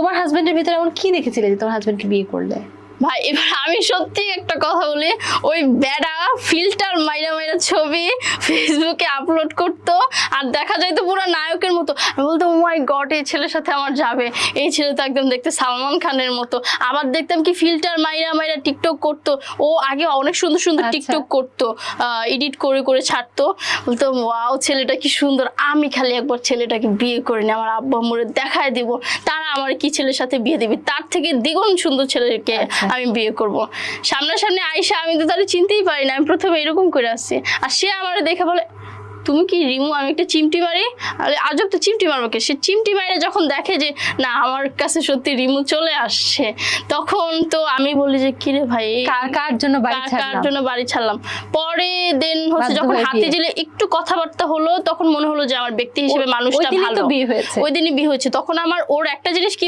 তোমার হাজবেন্ডের ভিতরে এমন কি দেখেছিলে যে তোমার হাজবেন্ডকে বিয়ে করলে? ভাই এবার আমি সত্যি একটা কথা বলি ওই বেড়া ফিল্টার মাইরা মাইরা ছবি ফেসবুকে আপলোড করতো আর দেখা যায় তো পুরো নায়কের মতো। আমি বলতাম মাই গড এই ছেলের সাথে আমার যাবে। এই ছেলে তো একদম দেখতে সালমান খানের মতো। আবার দেখতাম কি ফিল্টার মাইরা মাইরা টিকটক করতো। ও আগে অনেক সুন্দর সুন্দর আচ্ছা। টিকটক করতো এডিট করে করে ছাড়তো। বলতো ওয়াও ছেলেটা কি সুন্দর। আমি খালি একবার ছেলেটাকে বিয়ে করে নি আমার আব্বা মোড়ে দেখায় দিব। তারা আমার কি ছেলের সাথে বিয়ে দিবি? তার থেকে দ্বিগুণ সুন্দর ছেলেকে আচ্ছা। আমি বিয়ে করব। সামনাসামনি আইসা আমি তো তাহলে চিনতেই পারি না আমি প্রথমে এরকম করে আসছি। আর সে আমার দেখে বলে তুমি কি রিমু? আমি একটা চিমটি মারি? আরে আজব তো চিমটি মারবো কে? সে চিমটি মারে যখন দেখে যে না আমার কাছে সত্যি রিমু চলে আসছে তখন তো আমি বলি যে কিরে ভাই? কার জন্য বাড়ি কার- জন্য বাড়ি ছাড়লাম? পরে দেন হচ্ছে যখন হাতে। জেলে একটু কথাবার্তা হলো তখন মনে হলো যে আমার ব্যক্তি হিসেবে মানুষটা ভালো। বিয়ে হয়েছে। ওই দিনই বিয়ে হয়েছে। তখন আমার ওর একটা জিনিস কি